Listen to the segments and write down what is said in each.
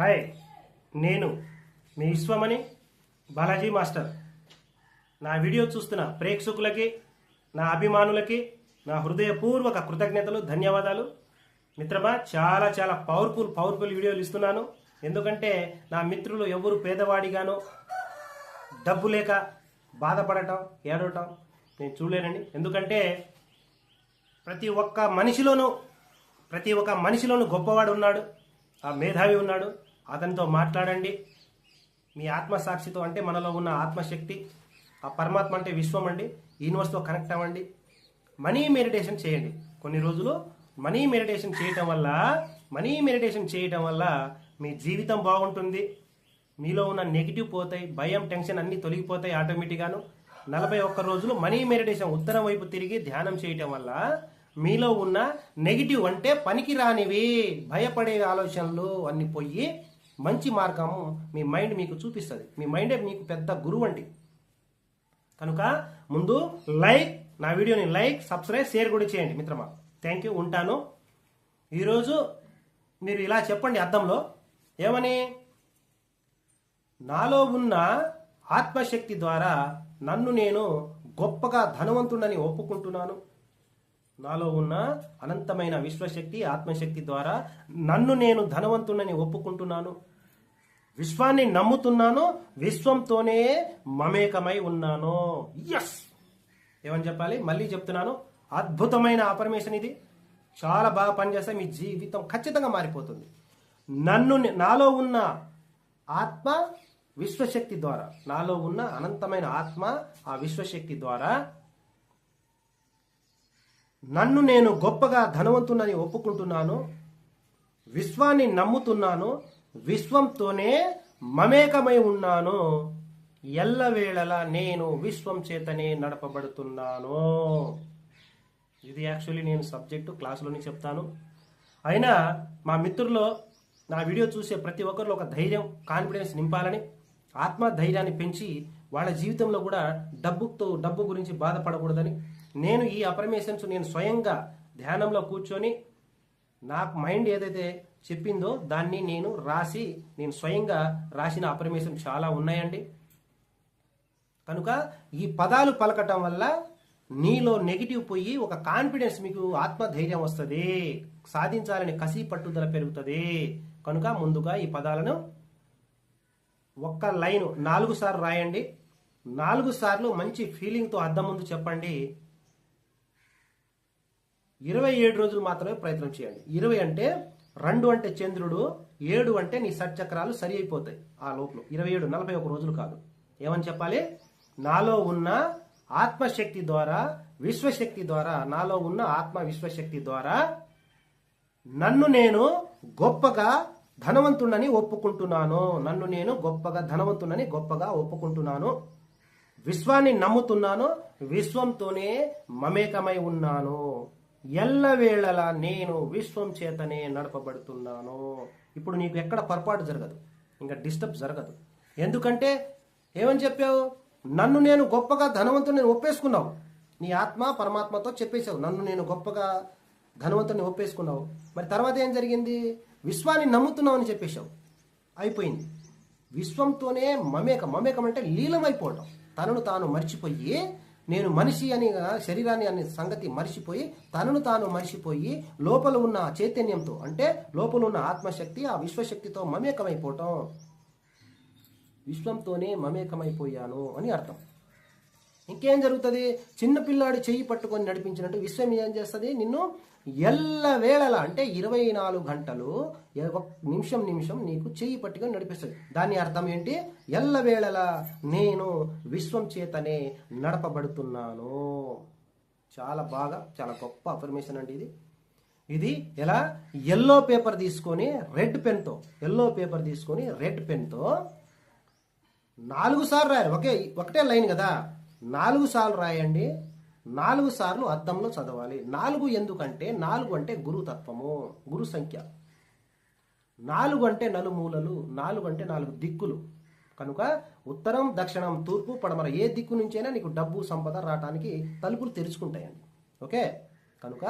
Hi నేను మీ Vishwamani Balaji master. నా వీడియో చూస్తున్న ప్రేక్షకులకి నా అభిమానులకి నా హృదయపూర్వక కృతజ్ఞతలు ధన్యవాదాలు. మిత్రమా చాలా చాలా పవర్ఫుల్ పవర్ఫుల్ వీడియోలు ఇస్తున్నాను. ఎందుకంటే నా మిత్రులు ఎవరు పేదవాడిగానో డబ్బు లేక బాధపడటం ఏడవటం నేను చూడలేనండి. ఎందుకంటే ప్రతి ఒక్క మనిషిలోనూ ప్రతి ఒక్క మనిషిలోనూ గొప్పవాడు ఉన్నాడు ఆ మేధావి ఉన్నాడు. అతనితో మాట్లాడండి. మీ ఆత్మసాక్షితో అంటే మనలో ఉన్న ఆత్మశక్తి ఆ పరమాత్మ అంటే విశ్వం అండి. యూనివర్స్తో కనెక్ట్ అవ్వండి. మనీ మెడిటేషన్ చేయండి. కొన్ని రోజులు మనీ మెడిటేషన్ చేయటం వల్ల మనీ మెడిటేషన్ చేయటం వల్ల మీ జీవితం బాగుంటుంది. మీలో ఉన్న నెగిటివ్ పోతాయి భయం టెన్షన్ అన్నీ తొలగిపోతాయి ఆటోమేటిక్గాను. నలభై ఒక్క రోజులు మనీ మెడిటేషన్ ఉత్తరం వైపు తిరిగి ధ్యానం చేయటం వల్ల మీలో ఉన్న నెగిటివ్ అంటే పనికి రానివి భయపడే ఆలోచనలు అన్ని పోయి మంచి మార్గము మీ మైండ్ మీకు చూపిస్తుంది. మీ మైండే మీకు పెద్ద గురువు అండి. కనుక ముందు లైక్ నా వీడియోని లైక్ సబ్స్క్రైబ్ షేర్ కూడా చేయండి మిత్రమా. థ్యాంక్ యూ ఉంటాను. ఈరోజు మీరు ఇలా చెప్పండి అర్థంలో ఏమని? నాలో ఉన్న ఆత్మశక్తి ద్వారా నన్ను నేను గొప్పగా ధనవంతుడని ఒప్పుకుంటున్నాను. నాలో ఉన్న అనంతమైన విశ్వశక్తి ఆత్మశక్తి ద్వారా నన్ను నేను ధనవంతుడని ఒప్పుకుంటున్నాను. విశ్వాన్ని నమ్ముతున్నాను విశ్వంతోనే మమేకమై ఉన్నాను. ఎస్ ఏమని చెప్పాలి? మళ్ళీ చెప్తున్నాను. అద్భుతమైన ఆపర్మేషన్ ఇది. చాలా బాగా పనిచేస్తే మీ జీవితం ఖచ్చితంగా మారిపోతుంది. నన్ను నాలో ఉన్న ఆత్మ విశ్వశక్తి ద్వారా నాలో ఉన్న అనంతమైన ఆత్మ ఆ విశ్వశక్తి ద్వారా నన్ను నేను గొప్పగా ధనవంతునని ఒప్పుకుంటున్నాను విశ్వాన్ని నమ్ముతున్నాను విశ్వంతోనే మమేకమై ఉన్నాను. ఎల్లవేళలా నేను విశ్వం చేతనే నడపబడుతున్నాను. ఇది యాక్చువల్లీ నేను సబ్జెక్టు క్లాసులోనే చెప్తాను. అయినా మా మిత్రుల్లో నా వీడియో చూసే ప్రతి ఒక్కరిలో ఒక ధైర్యం కాన్ఫిడెన్స్ నింపాలని ఆత్మ ధైర్యాన్ని పెంచి వాళ్ళ జీవితంలో కూడా డబ్బుతో డబ్బు గురించి బాధపడకూడదని నేను ఈ అఫర్మేషన్స్ నేను స్వయంగా ధ్యానంలో కూర్చొని నాకు మైండ్ ఏదైతే చెప్పిందో దాన్ని నేను రాసి నేను స్వయంగా రాసిన అపరమేషన్ చాలా ఉన్నాయండి. కనుక ఈ పదాలు పలకటం వల్ల నీలో నెగిటివ్ పోయి ఒక కాన్ఫిడెన్స్ మీకు ఆత్మధైర్యం వస్తుంది. సాధించాలని కసి పట్టుదల పెరుగుతుంది. కనుక ముందుగా ఈ పదాలను ఒక్క లైన్ నాలుగు సార్లు రాయండి. నాలుగు సార్లు మంచి ఫీలింగ్తో అద్దం ముందు చెప్పండి. ఇరవై ఏడు రోజులు మాత్రమే ప్రయత్నం చేయండి. ఇరవై అంటే రెండు అంటే చంద్రుడు ఏడు అంటే నీ సట్చక్రాలు సరి అయిపోతాయి ఆ లోపల. ఇరవై ఏడు నలభై ఒక రోజులు కాదు. ఏమని చెప్పాలి? నాలో ఉన్న ఆత్మశక్తి ద్వారా విశ్వశక్తి ద్వారా నాలో ఉన్న ఆత్మ విశ్వశక్తి ద్వారా నన్ను నేను గొప్పగా ధనవంతుడని ఒప్పుకుంటున్నాను. నన్ను నేను గొప్పగా ధనవంతుడని గొప్పగా ఒప్పుకుంటున్నాను. విశ్వాన్ని నమ్ముతున్నాను. విశ్వంతోనే మమేకమై ఉన్నాను. ఎల్లవేళలా నేను విశ్వం చేతనే నడపబడుతున్నాను. ఇప్పుడు నీకు ఎక్కడ పొరపాటు జరగదు. ఇంకా డిస్టర్బ్ జరగదు. ఎందుకంటే ఏమని చెప్పావు? నన్ను నేను గొప్పగా ధనవంతుని ఒప్పేసుకున్నావు. నీ ఆత్మ పరమాత్మతో చెప్పేశావు. నన్ను నేను గొప్పగా ధనవంతుని ఒప్పేసుకున్నావు. మరి తర్వాత ఏం జరిగింది? విశ్వాన్ని నమ్ముతున్నావు అని చెప్పేశావు. అయిపోయింది. విశ్వంతోనే మమేక. మమేకం అంటే లీలమైపోవటం తనను తాను మర్చిపోయి నేను మనిషి అని శరీరాన్ని అనే సంగతి మర్చిపోయి తనను తాను మర్చిపోయి లోపల ఉన్న చైతన్యంతో అంటే లోపల ఉన్న ఆత్మశక్తి ఆ విశ్వశక్తితో మమేకమైపోవటం. విశ్వంతోనే మమేకమైపోయాను అని అర్థం. ఇంకేం జరుగుతుంది? చిన్నపిల్లాడు చెయ్యి పట్టుకొని నడిపించినట్టు విశ్వం ఏం చేస్తుంది? నిన్ను ఎల్ల వేళలా అంటే ఇరవై నాలుగు గంటలు ఒక నిమిషం నిమిషం నీకు చెయ్యి పట్టుకొని నడిపిస్తుంది. దాని అర్థం ఏంటి? ఎల్లవేళలా నేను విశ్వం చేతనే నడపబడుతున్నాను. చాలా బాగా చాలా గొప్ప అఫర్మేషన్ అండి ఇది. ఇది ఎలా? ఎల్లో పేపర్ తీసుకొని రెడ్ పెన్తో ఎల్లో పేపర్ తీసుకొని రెడ్ పెన్తో నాలుగు సార్లు రాయాలి. ఒకే ఒకటే లైన్ కదా. నాలుగు సార్లు రాయండి నాలుగు సార్లు అద్దంలో చదవాలి. నాలుగు ఎందుకంటే నాలుగు అంటే గురుతత్వము గురు సంఖ్య. నాలుగు అంటే నలుమూలలు నాలుగు అంటే నాలుగు దిక్కులు. కనుక ఉత్తరం దక్షిణం తూర్పు పడమర ఏ దిక్కు నుంచైనా నీకు డబ్బు సంపద రావడానికి తలుపులు తెరుచుకుంటాయండి. ఓకే? కనుక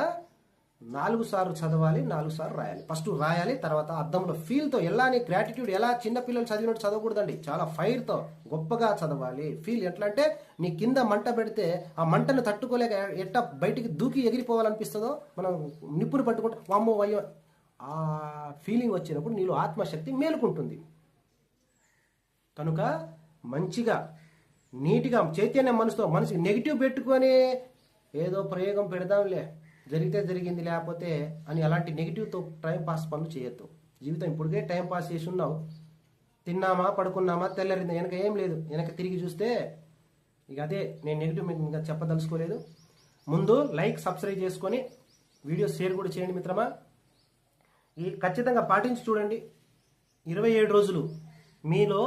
నాలుగు సార్లు చదవాలి నాలుగు సార్లు రాయాలి. ఫస్ట్ రాయాలి తర్వాత అద్దంలో ఫీల్తో ఎలా గ్రాటిట్యూడ్ ఎలా చిన్న పిల్లలు చదివినట్టు చదవకూడదండి. చాలా ఫైర్తో గొప్పగా చదవాలి. ఫీల్ ఎట్లా అంటే నీ కింద మంట పెడితే ఆ మంటను తట్టుకోలేక ఎట్ట బయటికి దూకి ఎగిరిపోవాలనిపిస్తుందో మనం నిప్పులు పట్టుకుంటే వామ్మో అయ్యో ఆ ఫీలింగ్ వచ్చినప్పుడు నీలో ఆత్మశక్తి మేలుకుంటుంది. కనుక మంచిగా నీట్గా చైతన్య మనసుతో మనసుకి నెగిటివ్ పెట్టుకొని ఏదో ప్రయోగం పెడదాంలే. జరిగితే జరిగింది లేకపోతే అని అలాంటి నెగిటివ్తో టైం పాస్ పనులు చేయొద్దు. జీవితం ఇప్పటికే టైం పాస్ చేసి ఉన్నావు తిన్నామా పడుకున్నామా తెల్లరింది వెనక ఏం లేదు. వెనక తిరిగి చూస్తే ఇక అదే నేను నెగిటివ్ మీకు ఇంకా చెప్పదలుచుకోలేదు. ముందు లైక్ సబ్స్క్రైబ్ చేసుకొని వీడియో షేర్ కూడా చేయండి మిత్రమా. ఈ ఖచ్చితంగా పాటించి చూడండి. ఇరవై ఏడు రోజులు మీలో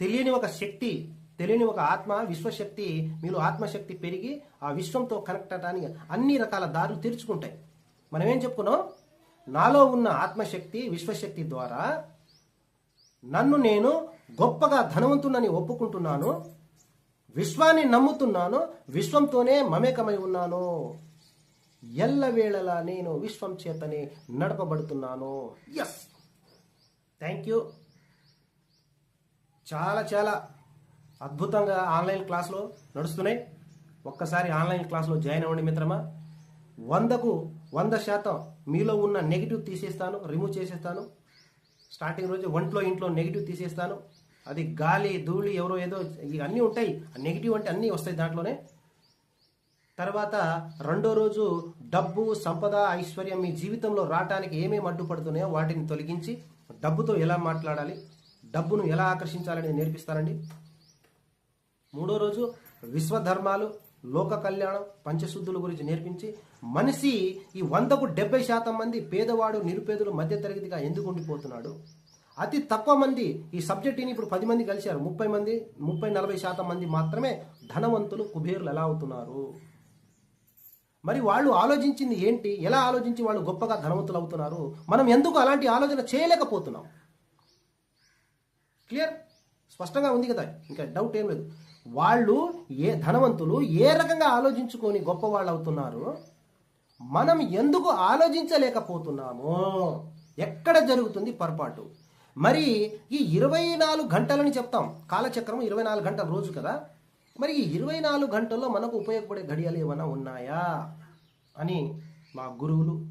తెలియని ఒక శక్తి తెలియని ఒక ఆత్మ విశ్వశక్తి మీలో ఆత్మశక్తి పెరిగి ఆ విశ్వంతో కనెక్ట్ అవడానికి అన్ని రకాల దారులు తెరుచుకుంటాయి. మనం ఏం చెప్పుకున్నాం? నాలో ఉన్న ఆత్మశక్తి విశ్వశక్తి ద్వారా నన్ను నేను గొప్పగా ధనవంతునని ఒప్పుకుంటున్నాను విశ్వాన్ని నమ్ముతున్నాను విశ్వంతోనే మమేకమై ఉన్నాను. ఎల్లవేళలా నేను విశ్వం చేతనే నడపబడుతున్నాను. ఎస్ థ్యాంక్ యూ చాలా చాలా అద్భుతంగా ఆన్లైన్ క్లాసులు నడుస్తున్నాయి. ఒక్కసారి ఆన్లైన్ క్లాసులో జాయిన్ అవ్వండి మిత్రమా. వందకు వంద శాతం మీలో ఉన్న నెగిటివ్ తీసేస్తాను రిమూవ్ చేసేస్తాను. స్టార్టింగ్ రోజు ఒంట్లో ఇంట్లో నెగిటివ్ తీసేస్తాను. అది గాలి ధూళి ఎవరో ఏదో అన్నీ ఉంటాయి. నెగిటివ్ అంటే అన్నీ వస్తాయి దాంట్లోనే. తర్వాత రెండో రోజు డబ్బు సంపద ఐశ్వర్యం మీ జీవితంలో రావటానికి ఏమేమి అడ్డుపడుతున్నాయో వాటిని తొలగించి డబ్బుతో ఎలా మాట్లాడాలి డబ్బును ఎలా ఆకర్షించాలని నేర్పిస్తారండి. మూడో రోజు విశ్వధర్మాలు లోక కళ్యాణం పంచశుద్ధుల గురించి నేర్పించి మనిషి ఈ వందకు డెబ్బై శాతం మంది పేదవాడు నిరుపేదలు మధ్యతరగతిగా ఎందుకు ఉండిపోతున్నాడు? అతి తక్కువ మంది ఈ సబ్జెక్టుని ఇప్పుడు పది మంది కలిశారు. ముప్పై మంది ముప్పై నలభై శాతం మంది మాత్రమే ధనవంతులు కుబేరులు ఎలా అవుతున్నారు? మరి వాళ్ళు ఆలోచించింది ఏంటి? ఎలా ఆలోచించి వాళ్ళు గొప్పగా ధనవంతులు అవుతున్నారు? మనం ఎందుకు అలాంటి ఆలోచన చేయలేకపోతున్నాం? క్లియర్? స్పష్టంగా ఉంది కదా? ఇంకా డౌట్ ఏం లేదు. వాళ్ళు ఏ ధనవంతులు ఏ రకంగా ఆలోచించుకొని గొప్ప వాళ్ళు అవుతున్నారు మనం ఎందుకు ఆలోచించలేకపోతున్నామో? ఎక్కడ జరుగుతుంది పొరపాటు? మరి ఈ ఇరవై నాలుగు గంటలని చెప్తాం. కాలచక్రం ఇరవై నాలుగు గంటల రోజు కదా? మరి ఈ ఇరవై నాలుగు గంటల్లో మనకు ఉపయోగపడే గడియలు ఏమైనా ఉన్నాయా? అని మా గురువులు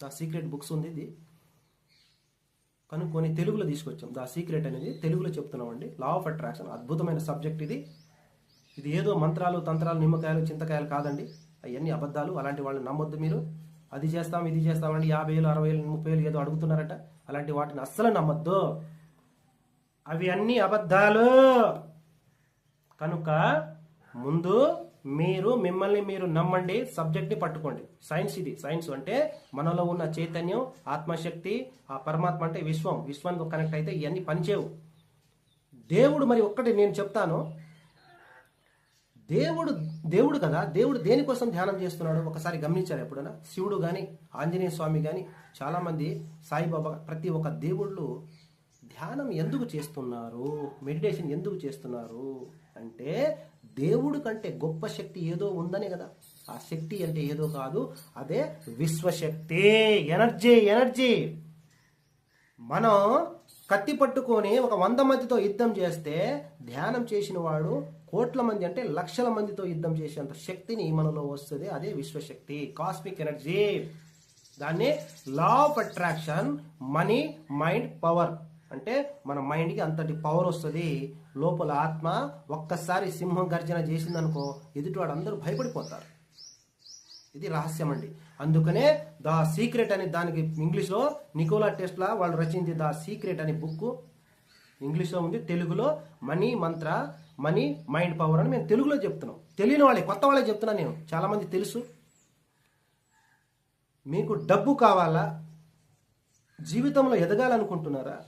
ద సీక్రెట్ బుక్స్ ఉంది ఇది. కనుక్కొని తెలుగులో తీసుకొచ్చాం. ద సీక్రెట్ అనేది తెలుగులో చెప్తున్నామండి. లా ఆఫ్ అట్రాక్షన్ అద్భుతమైన సబ్జెక్ట్ ఇది. ఇది ఏదో మంత్రాలు తంత్రాలు నిమ్మకాయలు చింతకాయలు కాదండి. అవన్నీ అబద్ధాలు. అలాంటి వాళ్ళని నమ్మొద్దు మీరు. అది చేస్తాం ఇది చేస్తామండి యాభై వేలు అరవై వేలు ముప్పై వేలు ఏదో అడుగుతున్నారట. అలాంటి వాటిని అస్సలు నమ్మొద్దు. అవి అన్ని అబద్ధాలు. కనుక ముందు మీరు మిమ్మల్ని మీరు నమ్మండి సబ్జెక్ట్ని పట్టుకోండి. సైన్స్ ఇది. సైన్స్ అంటే మనలో ఉన్న చైతన్యం ఆత్మశక్తి ఆ పరమాత్మ అంటే విశ్వం. విశ్వంతో కనెక్ట్ అయితే ఇవన్నీ పనిచేయవు. దేవుడు మరి ఒక్కటి నేను చెప్తాను. దేవుడు దేవుడు కదా దేవుడు దేనికోసం ధ్యానం చేస్తున్నాడు ఒకసారి గమనించారు ఎప్పుడైనా? శివుడు కానీ ఆంజనేయ స్వామి కానీ చాలామంది సాయిబాబా ప్రతి ఒక్క దేవుళ్ళు ధ్యానం ఎందుకు చేస్తున్నారు? మెడిటేషన్ ఎందుకు చేస్తున్నారు? అంటే దేవుడు కంటే గొప్ప శక్తి ఏదో ఉందనే కదా. ఆ శక్తి అంటే ఏదో కాదు అదే విశ్వశక్తి ఎనర్జీ ఎనర్జీ. మనం కత్తి పట్టుకొని ఒక వంద మందితో యుద్ధం చేస్తే ధ్యానం చేసిన వాడు కోట్ల మంది అంటే లక్షల మందితో యుద్ధం చేసేంత శక్తిని మనలో వస్తుంది అదే విశ్వశక్తి కాస్మిక్ ఎనర్జీ దాన్ని law of attraction money mind power అంటే మన మైండ్కి అంతటి పవర్ వస్తుంది. లోపల ఆత్మ ఒక్కసారి సింహం గర్జన చేసిందనుకో ఎదుటివాడు అందరూ భయపడిపోతారు. ఇది రహస్యం అండి అందుకనే ద సీక్రెట్ అని దానికి ఇంగ్లీష్లో నికోలా టెస్ట్లా వాళ్ళు రచించి ద సీక్రెట్ అనే బుక్ ఇంగ్లీష్లో ఉంది తెలుగులో మనీ మంత్ర మనీ మైండ్ పవర్ అని మేము తెలుగులో చెప్తున్నాం. తెలియని వాళ్ళే కొత్త వాళ్ళే చెప్తున్నా నేను. చాలామంది తెలుసు. మీకు డబ్బు కావాలా? జీవితంలో ఎదగాలనుకుంటున్నారా?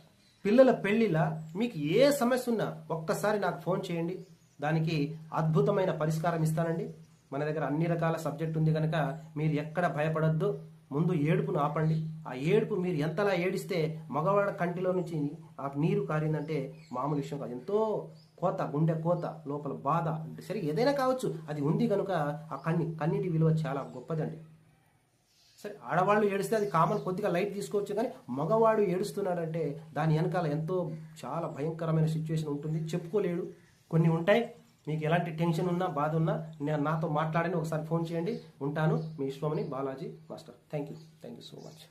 పిల్లల పెళ్ళిలా మీకు ఏ సమస్య ఉన్నా ఒక్కసారి నాకు ఫోన్ చేయండి. దానికి అద్భుతమైన పరిష్కారం ఇస్తానండి. మన దగ్గర అన్ని రకాల సబ్జెక్ట్ ఉంది కనుక మీరు ఎక్కడ భయపడద్దు. ముందు ఏడుపును ఆపండి. ఆ ఏడుపు మీరు ఎంతలా ఏడిస్తే మగవాడ కంటిలో నుంచి ఆ నీరు కారిందంటే మామూలు విషయం కాదు. ఎంతో కోత గుండె కోత లోపల బాధ సరే ఏదైనా కావచ్చు అది ఉంది కనుక ఆ కన్ని కన్నీటి విలువ చాలా గొప్పదండి. సరే ఆడవాళ్ళు ఏడిస్తే అది కామన్ కొద్దిగా లైట్ తీసుకోవచ్చు కానీ మగవాడు ఏడుస్తున్నాడంటే దాని వెనకాల ఎంతో చాలా భయంకరమైన సిచ్యువేషన్ ఉంటుంది. చెప్పుకోలేడు. కొన్ని ఉంటాయి. మీకు ఎలాంటి టెన్షన్ ఉన్నా బాధ ఉన్నా నేను నాతో మాట్లాడని ఒకసారి ఫోన్ చేయండి. ఉంటాను మీ Vishwamani Balaji master. Thank you thank you so much